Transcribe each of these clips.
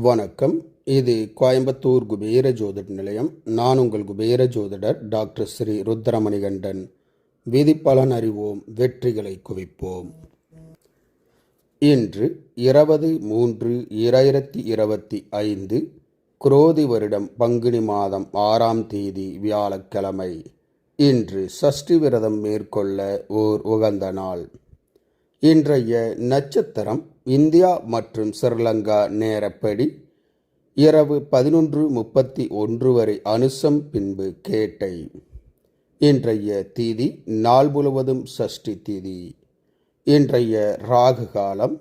வணக்கம். இது கோயம்புத்தூர் குபேர ஜோதிட நிலையம். நான் உங்கள் குபேர ஜோதிடர் டாக்டர் ஸ்ரீ ருத்ரமணிகண்டன். விதிப்பலன் அறிவோம் வெற்றிகளை குவிப்போம். இன்று இருபது மூன்று இரண்டாயிரத்தி இருபத்தி ஐந்து குரோதி வருடம் பங்குனி மாதம் ஆறாம் தேதி வியாழக்கிழமை. இன்று சஷ்டி விரதம் மேற்கொள்ள ஓர் உகந்த நாள். இன்றைய நட்சத்திரம் இந்தியா மற்றும் ஸ்ரீலங்கா நேரப்படி இரவு பதினொன்று முப்பத்தி ஒன்று வரை அனுசம் பின்பு கேட்டை. இன்றைய தீதி நாள் முழுவதும் சஷ்டி தீதி. இன்றைய ராகு காலம்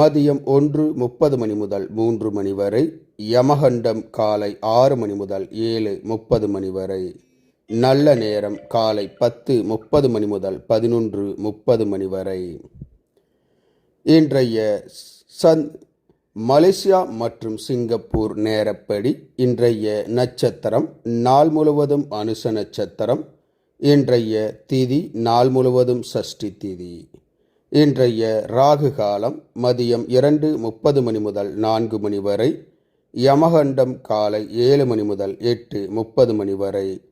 மதியம் ஒன்று முப்பது மணி முதல் மூன்று மணி வரை யமகண்டம் காலை ஆறு மணி முதல் ஏழு முப்பது மணி வரை. நல்ல நேரம் காலை பத்து முப்பது மணி முதல் பதினொன்று முப்பது மணி வரை. இன்றைய சந் மலேசியா மற்றும் சிங்கப்பூர் நேரப்படி இன்றைய நட்சத்திரம் நாள் முழுவதும் அனுச நட்சத்திரம். இன்றைய திதி நாள் முழுவதும் சஷ்டி திதி. இன்றைய ராகு காலம் மதியம் இரண்டு முப்பது மணி முதல் நான்கு மணி வரை. யமகண்டம் காலை ஏழு மணி முதல் எட்டு முப்பது மணி வரை.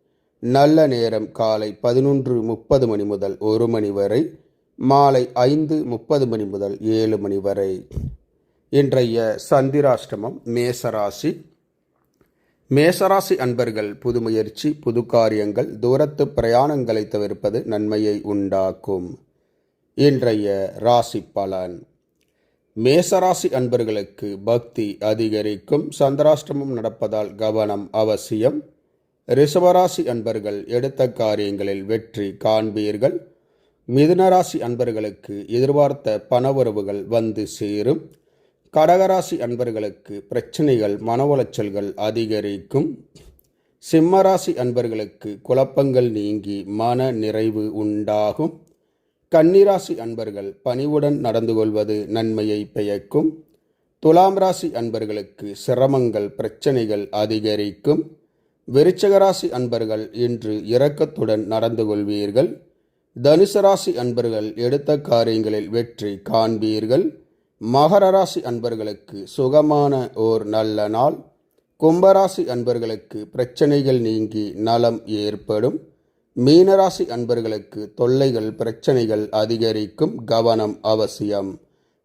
நல்ல நேரம் காலை பதினொன்று முப்பது மணி முதல் ஒரு மணி வரை மாலை ஐந்து முப்பது மணி முதல் ஏழு மணி வரை. இன்றைய சந்திராஷ்டமம் மேசராசி. மேசராசி அன்பர்கள் புது முயற்சி புது காரியங்கள் தூரத்து பிரயாணங்களை தவிர்ப்பது நன்மையை உண்டாக்கும். இன்றைய ராசி பலன். மேசராசி அன்பர்களுக்கு பக்தி அதிகரிக்கும். சந்திராஷ்டமம் நடப்பதால் கவனம் அவசியம். ரிஷபராசி அன்பர்கள் எடுத்த காரியங்களில் வெற்றி காண்பீர்கள். மிதுனராசி அன்பர்களுக்கு எதிர்பார்த்த பணவரவுகள் வந்து சேரும். கடகராசி அன்பர்களுக்கு பிரச்சனைகள் மன உளைச்சல்கள் அதிகரிக்கும். சிம்மராசி அன்பர்களுக்கு குழப்பங்கள் நீங்கி மன நிறைவு உண்டாகும். கன்னிராசி அன்பர்கள் பணிவுடன் நடந்து கொள்வது நன்மையை பெயக்கும் துலாம் ராசி அன்பர்களுக்கு சிரமங்கள் பிரச்சனைகள் அதிகரிக்கும். விருச்சகராசி அன்பர்கள் இன்று இரக்கத்துடன் நடந்து கொள்வீர்கள் தனுசு ராசி அன்பர்கள் எடுத்த காரியங்களில் வெற்றி காண்பீர்கள். மகர ராசி அன்பர்களுக்கு சுகமான ஓர் நல்ல நாள். கும்பராசி அன்பர்களுக்கு பிரச்சனைகள் நீங்கி நலம் ஏற்படும். மீனராசி அன்பர்களுக்கு தொல்லைகள் பிரச்சனைகள் அதிகரிக்கும் கவனம் அவசியம்.